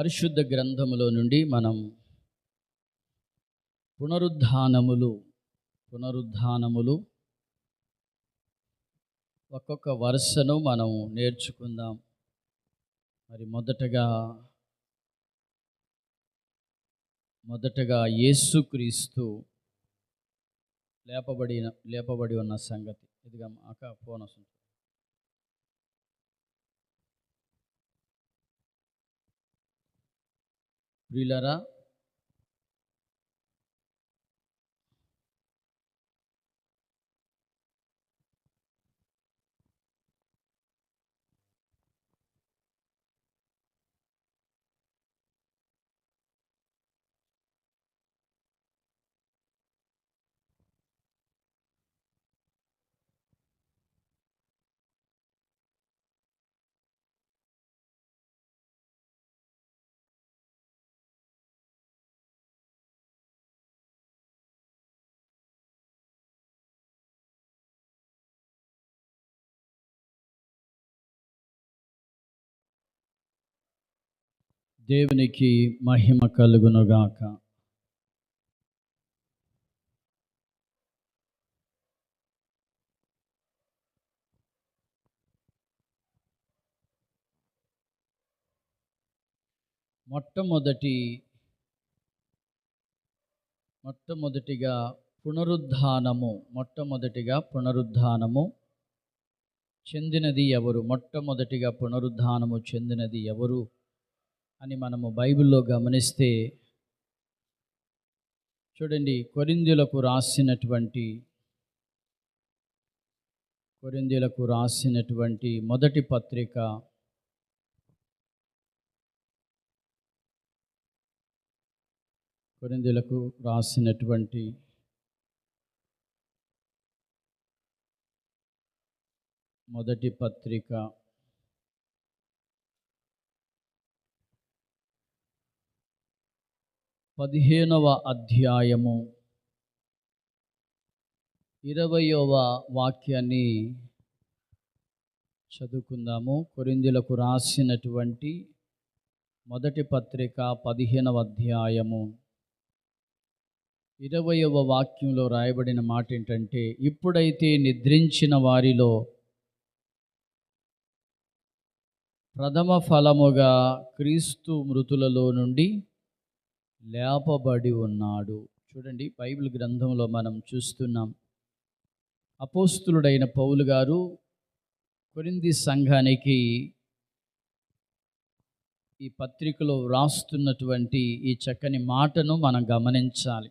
పరిశుద్ధ గ్రంథములో నుండి మనం పునరుద్ధానములు పునరుద్ధానములు ఒక్కొక్క వరుసను మనం నేర్చుకుందాం. మరి మొదటగా మొదటగా యేసుక్రీస్తు లేపబడిన లేపబడి ఉన్న సంగతి. ఇదిగా అక్క ఫోన్ వస్తుంది. ప్రియులరా దేవునికి మహిమ కలుగునుగాక. మొట్టమొదటి మొట్టమొదటిగా పునరుద్ధానము మొట్టమొదటిగా పునరుద్ధానము చెందినది ఎవరు? మొట్టమొదటిగా పునరుద్ధానము చెందినది ఎవరు? అని మనము బైబిల్లో గమనిస్తే చూడండి కొరిందులకు రాసినటువంటి కొరిందులకు రాసినటువంటి మొదటి పత్రిక కొరిందులకు రాసినటువంటి మొదటి పత్రిక పదిహేనవ అధ్యాయము. ఇరవయవ వాక్యాన్ని చదువుకుందాము. కొరిందులకు రాసినటువంటి మొదటి పత్రిక పదిహేనవ అధ్యాయము. ఇరవయవ వాక్యంలో రాయబడిన మాట ఏంటంటే ఇప్పుడైతే నిద్రించిన వారిలో ప్రథమ ఫలముగా క్రీస్తు మృతులలో నుండి లేపబడి ఉన్నాడు. చూడండి బైబిల్ గ్రంథంలో మనం చూస్తున్నాం. అపోస్తులుడైన పౌలు గారు కొరింది సంఘానికి ఈ పత్రికలో వ్రాస్తున్నటువంటి ఈ చక్కని మాటను మనం గమనించాలి.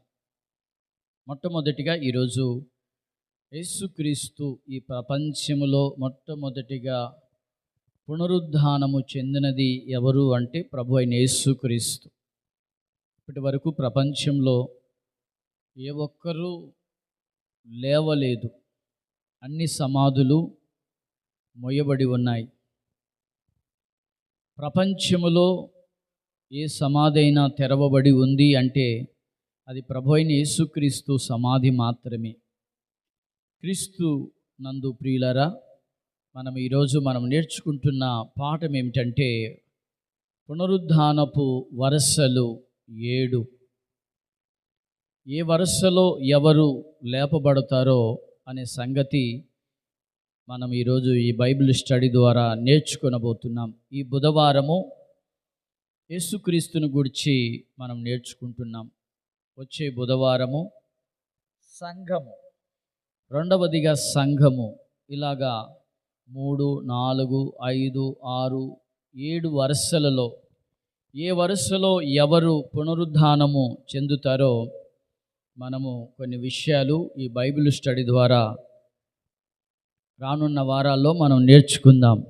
మొట్టమొదటిగా ఈరోజు యేసుక్రీస్తు ఈ ప్రపంచములో మొట్టమొదటిగా పునరుద్ధానము చెందినది ఎవరు అంటే ప్రభు అయిన యేసుక్రీస్తు. ఇప్పటి వరకు ప్రపంచంలో ఏ ఒక్కరూ లేవలేదు. అన్ని సమాధులు మొయ్యబడి ఉన్నాయి. ప్రపంచములో ఏ సమాధైనా తెరవబడి ఉంది అంటే అది ప్రభు అయిన యేసుక్రీస్తు సమాధి మాత్రమే. క్రీస్తు నందు ప్రియులరా మనం ఈరోజు మనం నేర్చుకుంటున్న పాఠం ఏమిటంటే పునరుద్ధానపు వరసలు ఏడు. ఏ వరుసలో ఎవరు లేపబడతారో అనే సంగతి మనం ఈరోజు ఈ బైబిల్ స్టడీ ద్వారా నేర్చుకునబోతున్నాం. ఈ బుధవారము యేసుక్రీస్తుని గురించి మనం నేర్చుకుంటున్నాం. వచ్చే బుధవారము సంఘము. రెండవదిగా సంఘము. ఇలాగా మూడు నాలుగు ఐదు ఆరు ఏడు వరుసలలో ఏ వరుసలో ఎవరు పునరుద్ధానము చెందుతారో మనము కొన్ని విషయాలు ఈ బైబిల్ స్టడీ ద్వారా రానున్న వారాల్లో మనం నేర్చుకుందాం.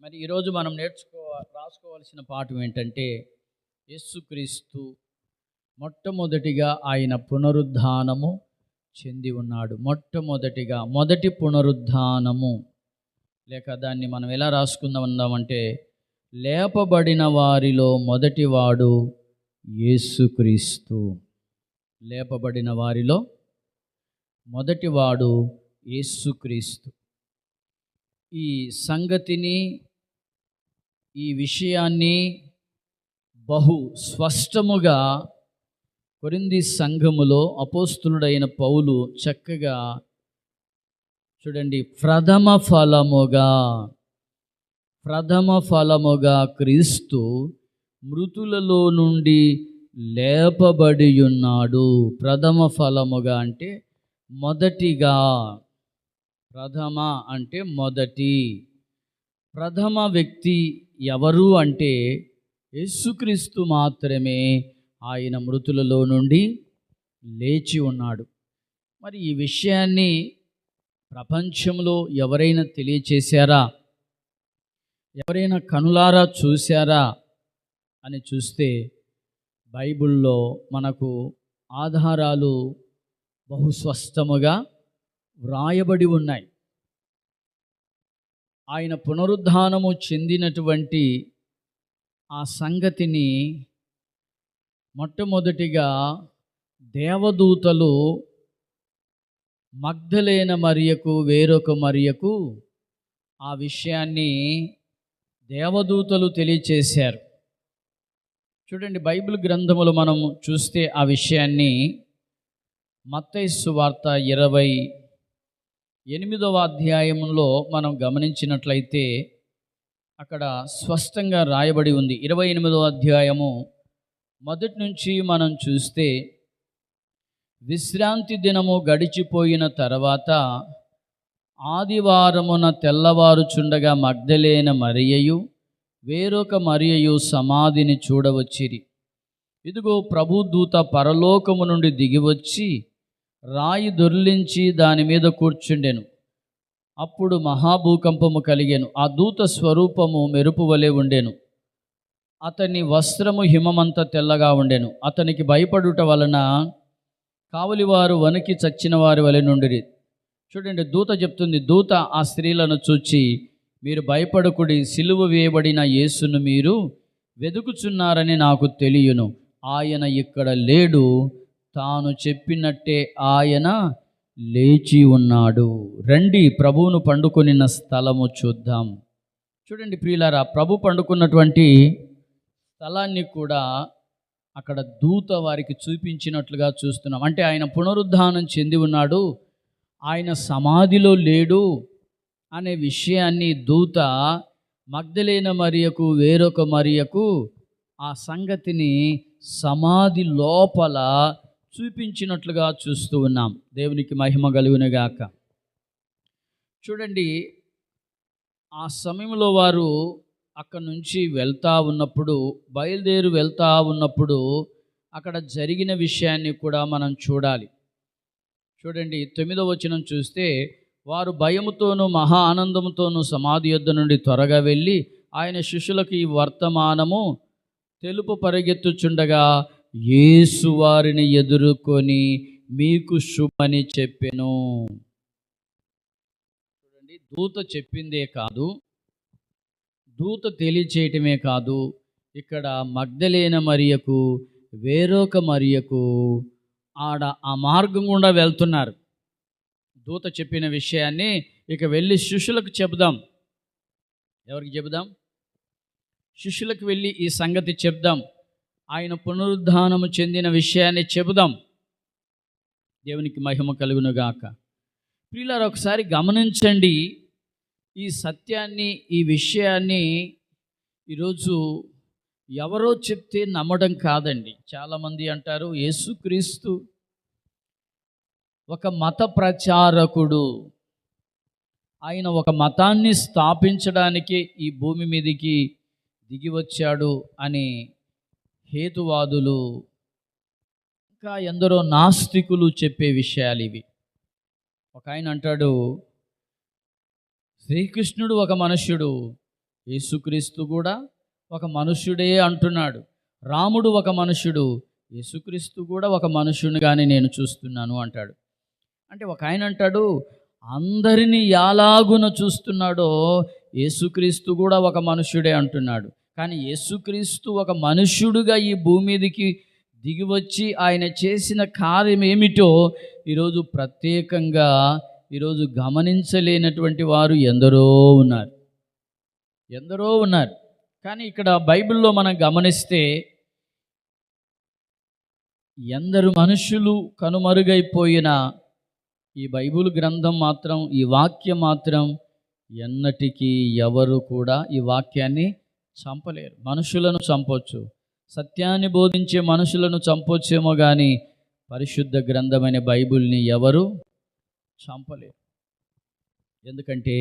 మరి ఈరోజు మనం నేర్చుకో రాసుకోవాల్సిన పాఠం ఏంటంటే యేసుక్రీస్తు మొట్టమొదటిగా ఆయన పునరుద్ధానము చెంది ఉన్నాడు. మొట్టమొదటిగా మొదటి పునరుద్ధానము. లేక దాన్ని మనం ఎలా రాసుకుందాం అందామంటే లేపబడిన వారిలో మొదటివాడు యేసుక్రీస్తు. లేపబడిన వారిలో మొదటివాడు యేసుక్రీస్తు. ఈ సంగతిని ఈ విషయాన్ని బహు స్పష్టముగా కొరింది సంఘములో అపోస్తులుడైన పౌలు చక్కగా చూడండి ప్రథమ ఫలముగా ప్రథమ ఫలముగా క్రీస్తు మృతులలో నుండి లేపబడి ఉన్నాడు. ప్రథమ ఫలముగా అంటే మొదటిగా ప్రథమ అంటే మొదటి. ప్రథమ వ్యక్తి ఎవరు అంటే యేసుక్రీస్తు మాత్రమే ఆయన మృతులలో నుండి లేచి ఉన్నాడు. మరి ఈ విషయాన్ని ప్రపంచంలో ఎవరైనా తెలియచేశారా? ఎవరైనా కనులారా చూశారా అని చూస్తే బైబిల్లో మనకు ఆధారాలు బహుస్వస్థముగా వ్రాయబడి ఉన్నాయి. ఆయన పునరుద్ధానము చెందినటువంటి ఆ సంగతిని మొట్టమొదటిగా దేవదూతలు మగ్ధలేన మరియకు వేరొక మరియకు ఆ విషయాన్ని దేవదూతలు తెలియచేశారు. చూడండి బైబిల్ గ్రంథములు మనం చూస్తే ఆ విషయాన్ని మత్తైసు వార్త ఇరవై ఎనిమిదవ అధ్యాయంలో మనం గమనించినట్లయితే అక్కడ స్పష్టంగా రాయబడి ఉంది. ఇరవై ఎనిమిదవ అధ్యాయము మొదటి నుంచి మనం చూస్తే విశ్రాంతి దినము గడిచిపోయిన తర్వాత ఆదివారమున తెల్లవారుచుండగా మగ్ధలేన మరియయు వేరొక మరియయు సమాధిని చూడవచ్చిరి. ఇదిగో ప్రభుదూత పరలోకము నుండి దిగివచ్చి రాయి దొర్లించి దాని మీద కూర్చుండెను. అప్పుడు మహాభూకంపము కలిగాను. ఆ దూత స్వరూపము మెరుపు వలె ఉండెను. అతని వస్త్రము హిమమంత తెల్లగా ఉండెను. అతనికి భయపడుట వలన కావలివారు వణికి చచ్చిన వారి వలె నుండిరి. చూడండి దూత చెప్తుంది దూత ఆ స్త్రీలను చూచి మీరు భయపడకుడి సిలువ వేయబడిన యేసును మీరు వెతుకుచున్నారని నాకు తెలియను. ఆయన ఇక్కడ లేడు తాను చెప్పినట్టే ఆయన లేచి ఉన్నాడు. రండి ప్రభువును పండుకొనిన స్థలము చూద్దాం. చూడండి ప్రియులారా ప్రభు పండుకున్నటువంటి స్థలాన్ని కూడా అక్కడ దూత వారికి చూపించినట్లుగా చూస్తున్నాం. అంటే ఆయన పునరుద్ధానం చెంది ఉన్నాడు ఆయన సమాధిలో లేడు అనే విషయాన్ని దూత మగ్ధలేన మరియకు వేరొక మరియకు ఆ సంగతిని సమాధి లోపల చూపించినట్లుగా చూస్తూ ఉన్నాం. దేవునికి మహిమ కలుగునగాక చూడండి ఆ సమయంలో వారు అక్కడి నుంచి వెళ్తా ఉన్నప్పుడు బయలుదేరి వెళ్తా ఉన్నప్పుడు అక్కడ జరిగిన విషయాన్ని కూడా మనం చూడాలి. చూడండి తొమ్మిదో వచనం చూస్తే వారు భయముతోనూ మహా ఆనందంతోనూ సమాధి యొద్ద నుండి త్వరగా వెళ్ళి ఆయన శిష్యులకు ఈ వర్తమానము తెలుపు పరిగెత్తుచుండగా యేసు వారిని ఎదుర్కొని మీకు శుభని చెప్పెను. చూడండి దూత చెప్పిందే కాదు దూత తెలియచేయటమే కాదు ఇక్కడ మగ్ధలేన మరియకు వేరొక మరియకు ఆడ ఆ మార్గం గుండా వెళ్తున్నారు. దూత చెప్పిన విషయాన్ని ఇక వెళ్ళి శిష్యులకు చెబుదాం. ఎవరికి చెబుదాం? శిష్యులకు వెళ్ళి ఈ సంగతి చెప్దాం ఆయన పునరుద్ధానము చెందిన విషయాన్ని చెబుదాం. దేవునికి మహిమ కలుగునుగాక ప్రియులారు ఒకసారి గమనించండి. ఈ సత్యాన్ని ఈ విషయాన్ని ఈరోజు ఎవరో చెప్తే నమ్మడం కాదండి. చాలామంది అంటారు యేసుక్రీస్తు ఒక మత ప్రచారకుడు. ఆయన ఒక మతాన్ని స్థాపించడానికి ఈ భూమి మీదకి దిగి వచ్చాడు అని హేతువాదులు ఇంకా ఎందరో నాస్తికులు చెప్పే విషయాలు ఇవి. ఒక ఆయన అంటాడు శ్రీకృష్ణుడు ఒక మనుష్యుడు యేసుక్రీస్తు కూడా ఒక మనుష్యుడే అంటున్నాడు. రాముడు ఒక మనుష్యుడు యేసుక్రీస్తు కూడా ఒక మనుష్యునిగానే నేను చూస్తున్నాను అంటాడు. అంటే ఒక ఆయన అంటాడు అందరినీ ఎలాగున చూస్తున్నాడో యేసుక్రీస్తు కూడా ఒక మనుష్యుడే అంటున్నాడు. కానీ యేసుక్రీస్తు ఒక మనుష్యుడుగా ఈ భూమి మీదకి దిగివచ్చి ఆయన చేసిన కార్యం ఏమిటో ఈరోజు ప్రత్యేకంగా ఈరోజు గమనించలేనటువంటి వారు ఎందరో ఉన్నారు. ఎందరో ఉన్నారు. కానీ ఇక్కడ బైబిల్లో మనం గమనిస్తే ఎందరు మనుషులు కనుమరుగైపోయిన ఈ బైబిల్ గ్రంథం మాత్రం ఈ వాక్యం మాత్రం ఎన్నటికీ ఎవరు కూడా ఈ వాక్యాన్ని చంపలేరు. మనుషులను చంపొచ్చు. సత్యాన్ని బోధించే మనుషులను చంపొచ్చేమో కానీ పరిశుద్ధ గ్రంథమైన బైబిల్ని ఎవరు చంపలేరు. ఎందుకంటే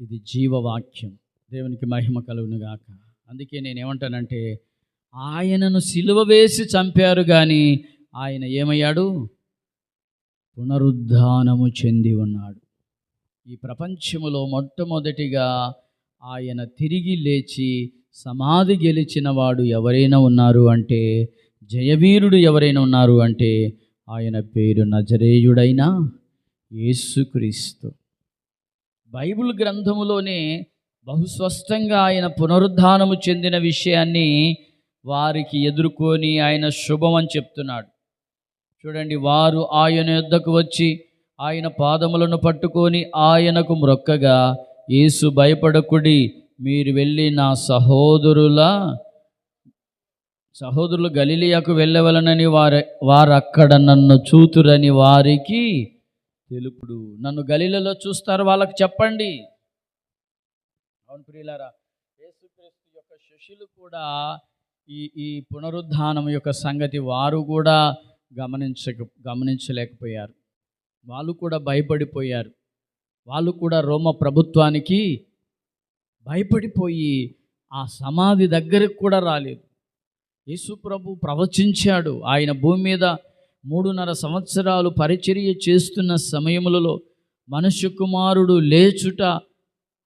ఇది జీవవాక్యం దేవునికి మహిమ కలుగునుగాక. అందుకే నేను ఏమంటానంటే ఆయనను సిలువ వేసి చంపారు కానీ ఆయన ఏమయ్యాడు? పునరుద్ధానము చెంది ఉన్నాడు. ఈ ప్రపంచములో మొట్టమొదటిగా ఆయన తిరిగి లేచి సమాధి గెలిచిన వాడు ఎవరైనా ఉన్నారు అంటే జయవీరుడు ఎవరైనా ఉన్నారు అంటే ఆయన పేరు నజరేయుడైన యేసుక్రీస్తు. బైబిల్ గ్రంథములోనే బహుస్పష్టంగా ఆయన పునరుద్ధానము చెందిన విషయాన్ని వారికి ఎదుర్కొని ఆయన శుభం అని చెప్తున్నాడు. చూడండి వారు ఆయన యొద్దకు వచ్చి ఆయన పాదములను పట్టుకొని ఆయనకు మ్రొక్కగా యేసు భయపడకుడి మీరు వెళ్ళి నా సహోదరుల సహోదరులు గలిలియాకు వెళ్ళవలనని వారు వారు అక్కడ నన్ను చూతురని వారికి తెలుపుడు. నన్ను గలిలలో చూస్తారు వాళ్ళకి చెప్పండి. అవును ప్రియులారా యేసుక్రీస్తు యొక్క శిష్యులు కూడా ఈ ఈ పునరుద్ధానం యొక్క సంగతి వారు కూడా గమనించక గమనించలేకపోయారు. వాళ్ళు కూడా భయపడిపోయారు. వాళ్ళు కూడా రోమ ప్రభుత్వానికి భయపడిపోయి ఆ సమాధి దగ్గరకు కూడా రాలేదు. యేసు ప్రభు ప్రవచించాడు ఆయన భూమి మీద మూడున్నర సంవత్సరాలు పరిచర్య చేస్తున్న సమయములలో మనుష్య కుమారుడు లేచుట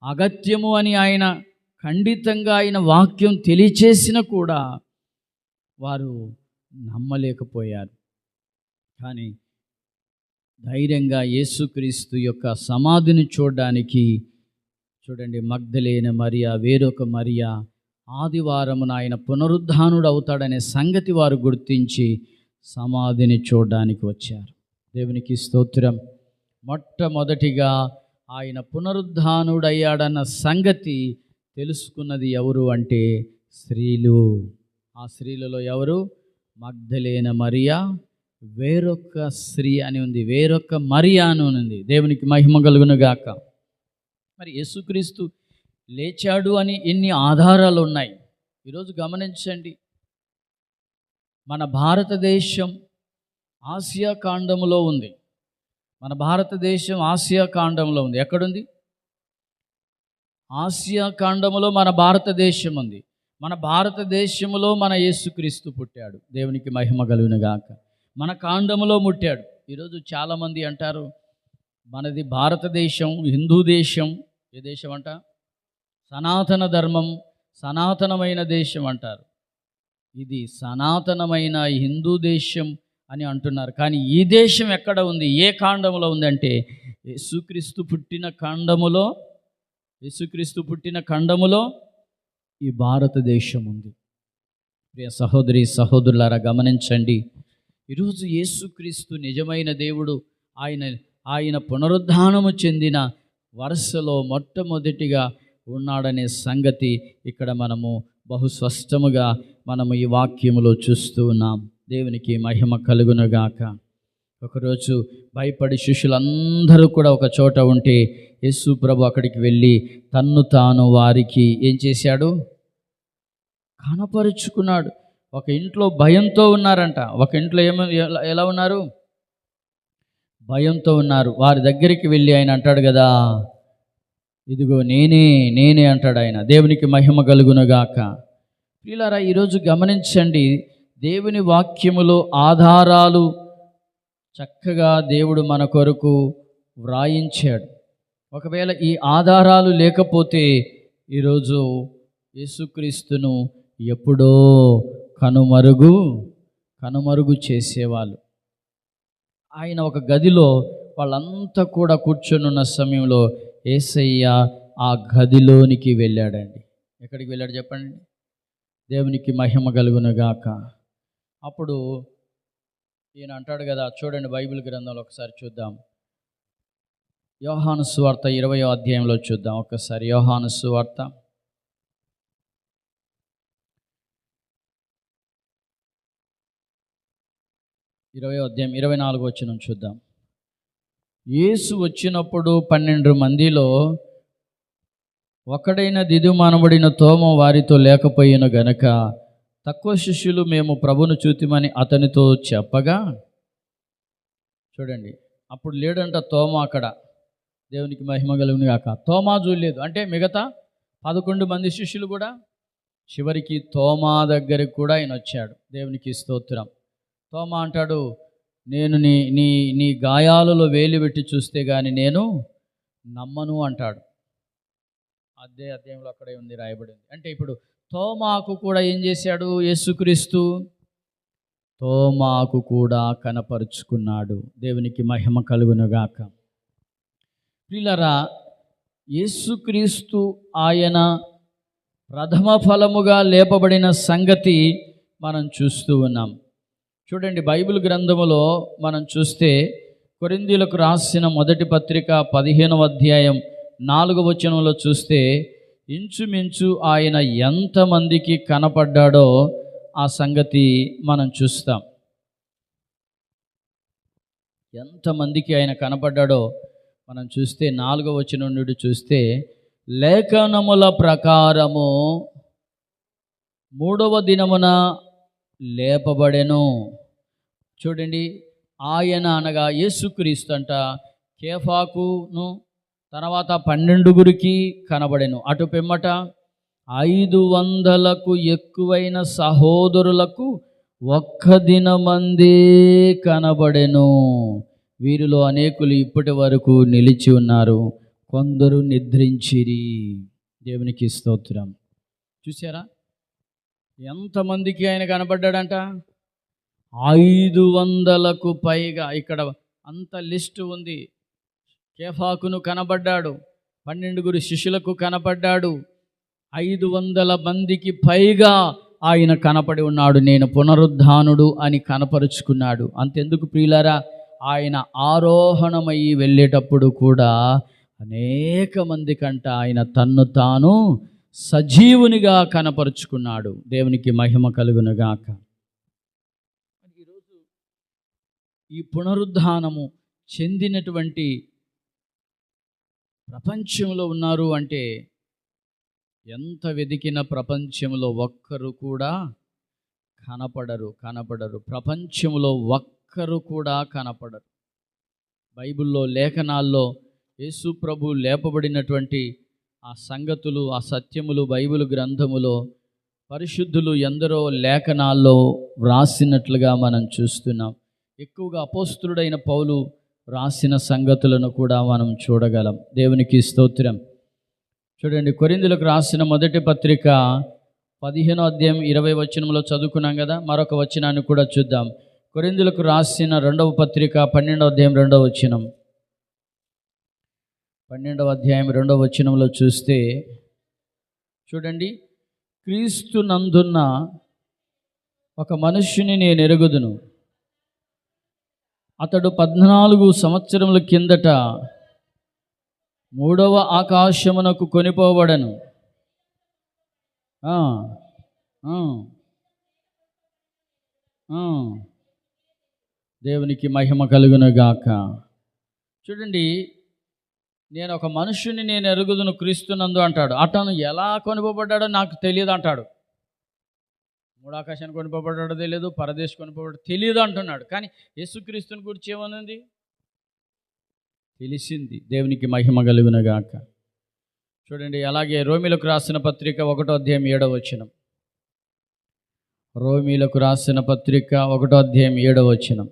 అగత్యము అని ఆయన ఖండితంగా ఆయన వాక్యం తెలియచేసిన కూడా వారు నమ్మలేకపోయారు. కానీ ధైర్యంగా యేసుక్రీస్తు యొక్క సమాధిని చూడడానికి చూడండి మగ్ధలేన మరియా వేరొక మరియా ఆదివారమున ఆయన పునరుద్ధానుడు అవుతాడనే సంగతి వారు గుర్తించి సమాధిని చూడడానికి వచ్చారు. దేవునికి స్తోత్రం. మొట్టమొదటిగా ఆయన పునరుద్ధానుడయ్యాడన్న సంగతి తెలుసుకున్నది ఎవరు అంటే స్త్రీలు. ఆ స్త్రీలలో ఎవరు? Magdalene Maria. వేరొక స్త్రీ అని ఉంది. వేరొక మరియా అని ఉంది. దేవునికి మహిమ కలుగునుగాక మరి యేసుక్రీస్తు లేచాడు అని ఎన్ని ఆధారాలు ఉన్నాయి? ఈరోజు గమనించండి. మన భారతదేశం ఆసియా ఖండములో ఉంది. మన భారతదేశం ఆసియా ఖండంలో ఉంది. ఎక్కడుంది? ఆసియా ఖండంలో మన భారతదేశం ఉంది. మన భారతదేశంలో మన యేసుక్రీస్తు పుట్టాడు. దేవునికి మహిమ కలుగును గాక. మన కాండంలో ముట్టాడు. ఈరోజు చాలామంది అంటారు మనది భారతదేశం హిందూ దేశం ఏ దేశం అంట? సనాతన ధర్మం సనాతనమైన దేశం అంటారు. ఇది సనాతనమైన హిందూ దేశం అని అంటున్నారు. కానీ ఈ దేశం ఎక్కడ ఉంది? ఏ కాండములో ఉందంటే యేసుక్రీస్తు పుట్టిన కాండములో యేసుక్రీస్తు పుట్టిన ఖండములో ఈ భారతదేశం ఉంది. ప్రియ సహోదరి సహోదరులారా గమనించండి. ఈరోజు యేసుక్రీస్తు నిజమైన దేవుడు ఆయన ఆయన పునరుద్ధానము చెందిన వరుసలో మొట్టమొదటిగా ఉన్నాడనే సంగతి ఇక్కడ మనము బహు స్పష్టముగా మనము ఈ వాక్యములో చూస్తూ ఉన్నాం. దేవునికి మహిమ కలుగునుగాక. ఒకరోజు భయపడి శిష్యులందరూ కూడా ఒక చోట ఉంటే యేసు ప్రభు అక్కడికి వెళ్ళి తన్ను తాను వారికి ఏం చేశాడు? కనపరుచుకున్నాడు. ఒక ఇంట్లో భయంతో ఉన్నారంట. ఒక ఇంట్లో ఏమ ఎలా- ఎలా ఉన్నారు? భయంతో ఉన్నారు. వారి దగ్గరికి వెళ్ళి ఆయన అంటాడు కదా ఇదిగో నేనే నేనే అంటాడు ఆయన. దేవునికి మహిమ కలుగునుగాక. ప్రియులారా ఈరోజు గమనించండి దేవుని వాక్యములో ఆధారాలు చక్కగా దేవుడు మన కొరకు వ్రాయించాడు. ఒకవేళ ఈ ఆధారాలు లేకపోతే ఈరోజు యేసుక్రీస్తును ఎప్పుడో కనుమరుగు కనుమరుగు చేసేవాళ్ళు. ఆయన ఒక గదిలో వాళ్ళంతా కూడా కూర్చొనున్న సమయంలో ఏసయ్య ఆ గదిలోనికి వెళ్ళాడండి. ఎక్కడికి వెళ్ళాడు చెప్పండి? దేవునికి మహిమ కలుగునుగాక. అప్పుడు ఈయన అంటాడు కదా చూడండి బైబిల్ గ్రంథంలో ఒకసారి చూద్దాం. యోహాను సువార్త ఇరవయో అధ్యాయంలో చూద్దాం ఒకసారి. యోహాను సువార్త. ఇరవై అధ్యాయం ఇరవై నాలుగు వచ్చిన చూద్దాం. యేసు వచ్చినప్పుడు పన్నెండు మందిలో ఒకడైన దిదుమానబడిన తోమ వారితో లేకపోయిన గనక తక్కువ శిష్యులు మేము ప్రభును చూతిమని అతనితో చెప్పగా చూడండి అప్పుడు లేడంట తోమ అక్కడ దేవునికి మహిమ కలుగును కాక తోమా చూడలేదు అంటే మిగతా పదకొండు మంది శిష్యులు కూడా చివరికి తోమా దగ్గరికి కూడా ఆయన వచ్చాడు దేవునికి స్తోత్రం. తోమా అంటాడు నేను నీ నీ నీ గాయాలలో వేలు పెట్టి చూస్తే కానీ నేను నమ్మను అంటాడు. అదే అధ్యాయంలో అక్కడే ఉంది రాయబడింది. అంటే ఇప్పుడు తోమాకు కూడా ఏం చేశాడు? యేసుక్రీస్తు తోమాకు కూడా కనపరుచుకున్నాడు. దేవునికి మహిమ కలుగునుగాక. పిల్లరా యేసుక్రీస్తు ఆయన ప్రథమ ఫలముగా లేపబడిన సంగతి మనం చూస్తూ ఉన్నాం. చూడండి బైబిల్ గ్రంథములో మనం చూస్తే కొరిందీలకు రాసిన మొదటి పత్రిక పదిహేనవ అధ్యాయం నాలుగవ వచనంలో చూస్తే ఇంచుమించు ఆయన ఎంతమందికి కనపడ్డాడో ఆ సంగతి మనం చూస్తాం. ఎంతమందికి ఆయన కనపడ్డాడో మనం చూస్తే నాలుగవ వచ్చిన నుండి చూస్తే లేఖనముల ప్రకారము మూడవ దినమున లేపబడెను. చూడండి ఆయన అనగా యేసుక్రీస్తు అంట కేఫాకును తర్వాత పన్నెండుగురికి కనబడెను. అటు పిమ్మట ఐదు వందలకు ఎక్కువైన సహోదరులకు ఒక్క దినమందే కనబడెను. వీరిలో అనేకులు ఇప్పటి వరకు నిలిచి ఉన్నారు. కొందరు నిద్రించిరి. దేవునికి స్తోత్రం. చూసారా ఎంతమందికి ఆయన కనబడ్డాడంట? ఐదు వందలకు పైగా. ఇక్కడ అంత లిస్టు ఉంది. కేఫాకును కనబడ్డాడు. పన్నెండుగురు శిష్యులకు కనపడ్డాడు. ఐదు వందల మందికి పైగా ఆయన కనపడి ఉన్నాడు. నేను పునరుద్ధానుడు అని కనపరుచుకున్నాడు. అంతెందుకు ప్రియులారా? ఆయన ఆరోహణమయ్యి వెళ్ళేటప్పుడు కూడా అనేక మంది కంట ఆయన తన్ను తాను సజీవునిగా కనపరుచుకున్నాడు. దేవునికి మహిమ కలుగునుగాక. ఈరోజు ఈ పునరుద్ధానము చెందినటువంటి ప్రపంచంలో ఉన్నారు అంటే ఎంత వెదికిన ప్రపంచంలో ఒక్కరు కూడా కనపడరు కనపడరు. ప్రపంచంలో ఒక్కరు కూడా కనపడరు. బైబిల్లో లేఖనాల్లో యేసు ప్రభు లేపబడినటువంటి ఆ సంగతులు ఆ సత్యములు బైబిల్ గ్రంథములో పరిశుద్ధులు ఎందరో లేఖనాల్లో వ్రాసినట్లుగా మనం చూస్తున్నాం. ఎక్కువగా అపోస్తుడైన పౌలు రాసిన సంగతులను కూడా మనం చూడగలం. దేవునికి స్తోత్రం. చూడండి కొరిందులకు రాసిన మొదటి పత్రిక పదిహేనో అధ్యాయం ఇరవై వచనంలో చదువుకున్నాం కదా మరొక వచనాన్ని కూడా చూద్దాం. కొరిందులకు రాసిన రెండవ పత్రిక పన్నెండవ అధ్యాయం రెండవ వచనం. పన్నెండవ అధ్యాయం రెండవ వచనంలో చూస్తే చూడండి క్రీస్తు నందున్న ఒక మనుష్యుని నేను ఎరుగుదును. అతడు పద్నాలుగు సంవత్సరముల కిందట మూడవ ఆకాశమునకు కొనిపోబడను. దేవునికి మహిమ కలుగునుగాక. చూడండి నేను ఒక మనుషుని నేను ఎరుగుదును క్రీస్తునందు అంటాడు. అతను ఎలా కొనిపోబడ్డాడో నాకు తెలియదు అంటాడు మూడు ఆకాశాన్ని కొనిపోబడ్డాడో తెలియదు పరదేశ్ కొనిపోబడ్డాడో తెలియదు అంటున్నాడు. కానీ యేసుక్రీస్తుని గురించి ఏమనుంది తెలిసింది. దేవునికి మహిమ కలుగునగాక. చూడండి అలాగే రోమిలకు రాసిన పత్రిక ఒకటో అధ్యాయం ఏడవ వచనం. రోమిలకు రాసిన పత్రిక ఒకటో అధ్యాయం ఏడవ వచనం.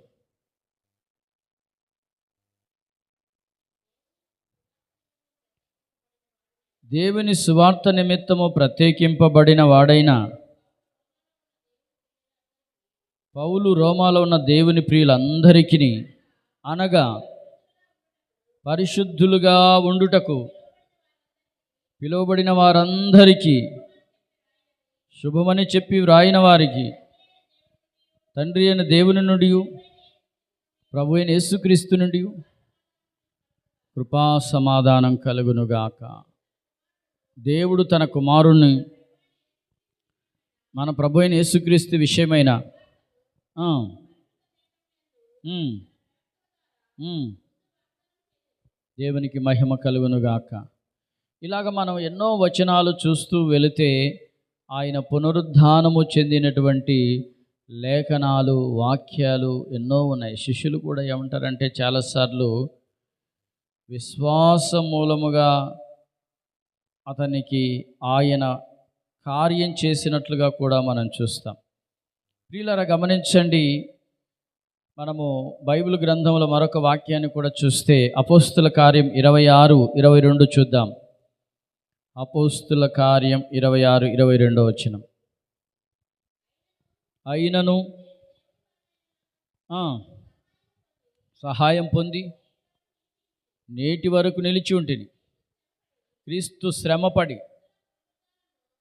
దేవుని సువార్త నిమిత్తము ప్రత్యేకింపబడిన వాడైన పౌలు రోమాలో ఉన్న దేవుని ప్రియులందరికీ అనగా పరిశుద్ధులుగా ఉండుటకు పిలువబడిన వారందరికీ శుభమని చెప్పి వ్రాయిన వారికి తండ్రి అయిన దేవుని నుండి ప్రభు అయిన యేసుక్రీస్తు నుండి కృపా సమాధానం కలుగునుగాక. దేవుడు తన కుమారుణ్ణి మన ప్రభు అయిన యేసుక్రీస్తు విషయమైన దేవునికి మహిమ కలుగునుగాక. ఇలాగ మనం ఎన్నో వచనాలు చూస్తూ వెళితే ఆయన పునరుద్ధానము చెందినటువంటి లేఖనాలు వాక్యాలు ఎన్నో ఉన్నాయి. శిష్యులు కూడా ఏమంటారంటే చాలాసార్లు విశ్వాస మూలముగా అతనికి ఆయన కార్యం చేసినట్లుగా కూడా మనం చూస్తాం. ప్రియులారా గమనించండి. మనము బైబిల్ గ్రంథంలో మరొక వాక్యాన్ని కూడా చూస్తే అపోస్తుల కార్యం ఇరవై ఆరు ఇరవై రెండు చూద్దాం. అపోస్తుల కార్యం ఇరవై ఆరు ఇరవై రెండో వచ్చిన అయినను సహాయం పొంది నేటి వరకు నిలిచి ఉంటిని. క్రీస్తు శ్రమపడి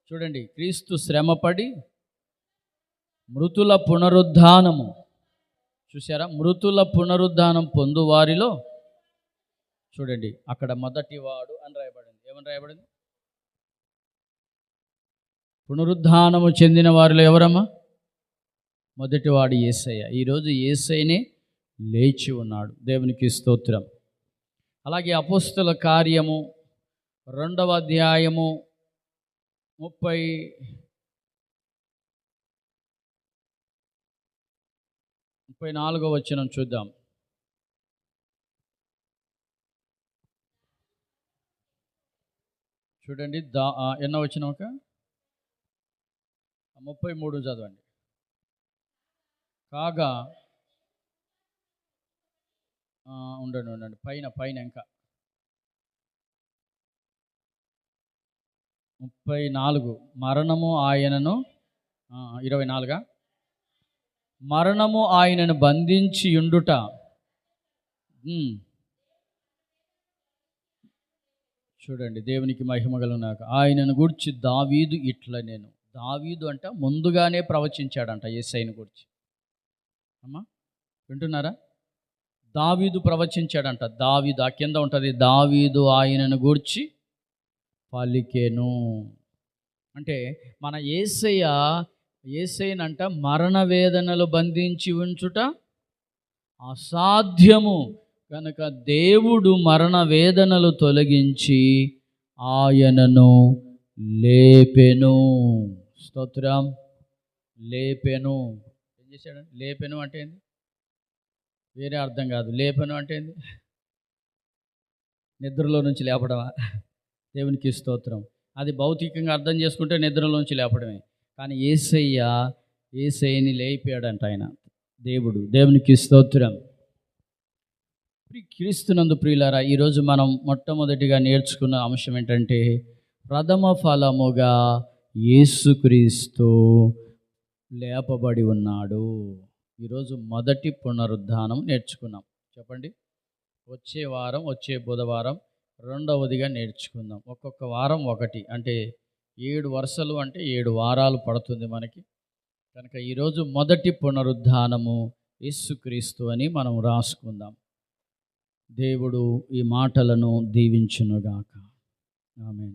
చూడండి క్రీస్తు శ్రమపడి మృతుల పునరుద్ధానము. చూసారా మృతుల పునరుద్ధానం పొందువారిలో చూడండి అక్కడ మొదటివాడు అని రాయబడింది. ఏమని రాయబడింది? పునరుద్ధానము చెందిన వారిలో ఎవరమ్మా? మొదటివాడు ఏసయ్య. ఈరోజు ఏసైనే లేచి ఉన్నాడు. దేవునికి స్తోత్రం. అలాగే అపోస్తుల కార్యము రెండవ అధ్యాయము ముప్పై ముప్పై నాలుగో వచనం చూద్దాం. చూడండి దా ఎన్న వచ్చిన ఒక? ముప్పై మూడు చదవండి. కాగా ఉండండి ఉండండి పైన పైన ఇంకా. ముప్పై నాలుగు మరణము ఆయనను ఇరవై నాలుగా? మరణము ఆయనను బంధించి ఉండుట చూడండి దేవునికి మహిమగలు నాకు ఆయనను గురించి దావీదు ఇట్ల నేను. దావీదు అంట ముందుగానే ప్రవచించాడంట ఏసైని గురించి. అమ్మా వింటున్నారా? దావీదు ప్రవచించాడంట. దావీదు ఆ కింద ఉంటుంది దావీదు ఆయనను గూర్చి పలికెను. అంటే మన ఏసయ్య ఏసైనంట మరణ వేదనలు బంధించి ఉంచుట అసాధ్యము. కనుక దేవుడు మరణ వేదనలు తొలగించి ఆయనను లేపెను. స్తోత్రం. లేపెను. ఏం చేశాడు? లేపెను అంటే ఏంది? వేరే అర్థం కాదు. లేపెను అంటే ఏంది? నిద్రలో నుంచి లేపడమా? దేవునికి స్తోత్రం. అది భౌతికంగా అర్థం చేసుకుంటే నిద్రలోంచి లేపడమే. కానీ ఏసయ్య ఏసయ్యని లేపాడంట ఆయన దేవుడు. దేవునికి స్తోత్రం. క్రీస్తునందు ప్రియులారా ఈరోజు మనం మొట్టమొదటిగా నేర్చుకున్న అంశం ఏంటంటే ప్రథమ ఫలముగా యేసుక్రీస్తు లేపబడి ఉన్నాడు. ఈరోజు మొదటి పునరుద్ధానం నేర్చుకున్నాం. చెప్పండి. వచ్చే వారం వచ్చే బుధవారం రెండవదిగా నేర్చుకుందాం. ఒక్కొక్క వారం ఒకటి. అంటే ఏడు వరుసలు అంటే ఏడు వారాలు పడుతుంది మనకి. కనుక ఈరోజు మొదటి పునరుద్ధానము యేసుక్రీస్తు అని మనం రాసుకుందాం. దేవుడు ఈ మాటలను దీవించునుగాక. ఆమె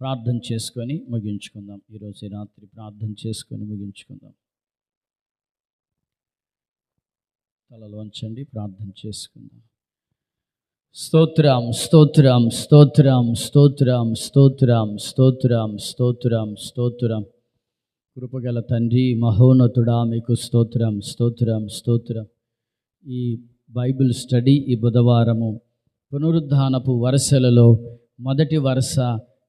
ప్రార్థన చేసుకొని ముగించుకుందాం. ఈరోజు రాత్రి ప్రార్థన చేసుకొని ముగించుకుందాం. తలలోంచండి ప్రార్థన చేసుకుందాం. స్తోత్రం స్తోత్రం స్తోత్రం స్తోత్రం స్తోత్రం స్తోత్రం స్తోత్రం స్తోత్రం. కృపగల తండ్రి మహోన్నతుడా మీకు స్తోత్రం స్తోత్రం స్తోత్రం. ఈ బైబిల్ స్టడీ ఈ బుధవారము పునరుద్ధానపు వరుసలలో మొదటి వరుస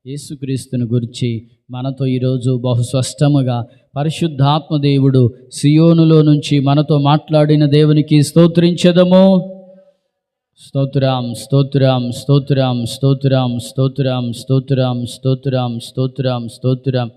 యేసుక్రీస్తుని గురించి మనతో ఈరోజు బహు స్పష్టముగా పరిశుద్ధాత్మ దేవుడు సియోనులో నుంచి మనతో మాట్లాడిన దేవునికి స్తోత్రించదము. స్తోత్రం స్తోత్రం స్తోత్రం స్తోత్రం స్తోత్రం స్తోత్రం స్తోత్రం స్తోత్రం స్తోత్రం.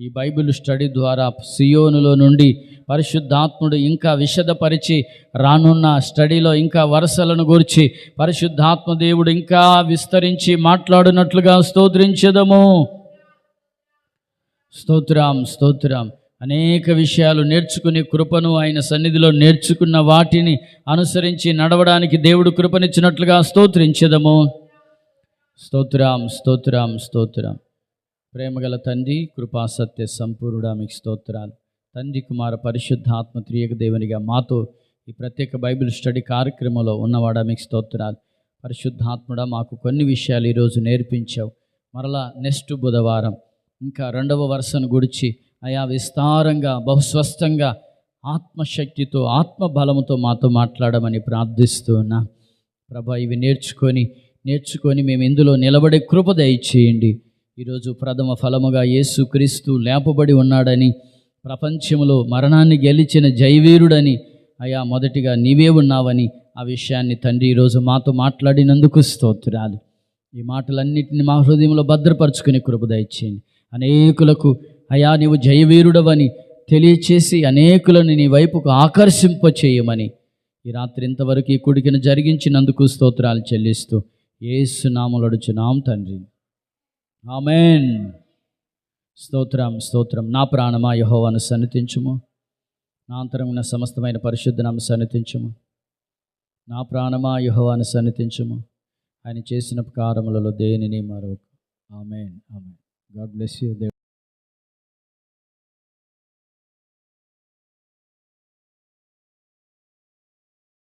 ఈ బైబిల్ స్టడీ ద్వారా సియోనులో నుండి పరిశుద్ధాత్ముడు ఇంకా విశదపరిచి రానున్న స్టడీలో ఇంకా వరుసలను గురించి పరిశుద్ధాత్మ దేవుడు ఇంకా విస్తరించి మాట్లాడినట్లుగా స్తోత్రించదము. స్తోత్రం స్తోత్రం. అనేక విషయాలు నేర్చుకుని కృపను ఆయన సన్నిధిలో నేర్చుకున్న వాటిని అనుసరించి నడవడానికి దేవుడు కృపనిచ్చినట్లుగా స్తోత్రించదము. స్తోత్రాం స్తోత్రాం స్తోత్రాం. ప్రేమగల తండ్రి కృపా సత్య సంపూర్ణుడా మీకు స్తోత్రాలు. తండ్రి కుమార పరిశుద్ధాత్మ త్రియక దేవునిగా మాతో ఈ ప్రత్యేక బైబిల్ స్టడీ కార్యక్రమంలో ఉన్నవాడా మీకు స్తోత్రాలు. పరిశుద్ధాత్ముడా మాకు కొన్ని విషయాలు ఈరోజు నేర్పించావు. మరలా నెక్స్ట్ బుధవారం ఇంకా రెండవ వరుసను గుడిచి అయా విస్తారంగా బహుస్వస్థంగా ఆత్మశక్తితో ఆత్మబలముతో మాతో మాట్లాడమని ప్రార్థిస్తున్నా ప్రభా ఇవి నేర్చుకొని నేర్చుకొని మేము ఇందులో నిలబడే కృప దయచేయండి. ఈరోజు ప్రథమ ఫలముగా యేసుక్రీస్తు లేపబడి ఉన్నాడని ప్రపంచంలో మరణాన్ని గెలిచిన జైవీరుడని అయా మొదటిగా నీవే ఉన్నావని ఆ విషయాన్ని తండ్రి ఈరోజు మాతో మాట్లాడినందుకు స్తోత్రాలు. ఈ మాటలన్నింటిని మా హృదయంలో భద్రపరుచుకునే కృప దయచేయండి. అనేకులకు అయా నీవు జయవీరుడవని తెలియచేసి అనేకులను నీ వైపుకు ఆకర్షింప చేయమని. ఈ రాత్రి ఇంతవరకు ఈ కుడికిన జరిగించినందుకు స్తోత్రాలు చెల్లిస్తూ ఏసునాములడుచున్నాం తండ్రి. ఆమెన్. స్తోత్రం స్తోత్రం. నా ప్రాణమా యహోవాను సన్నిధించుము. నా అంతరమున సమస్తమైన పరిశుద్ధనామ సన్నిధించుము. నా ప్రాణమా యహోవాను సన్నిధించుము. ఆయన చేసిన కారములలో దేనిని మరొక. Amen amen. God bless you.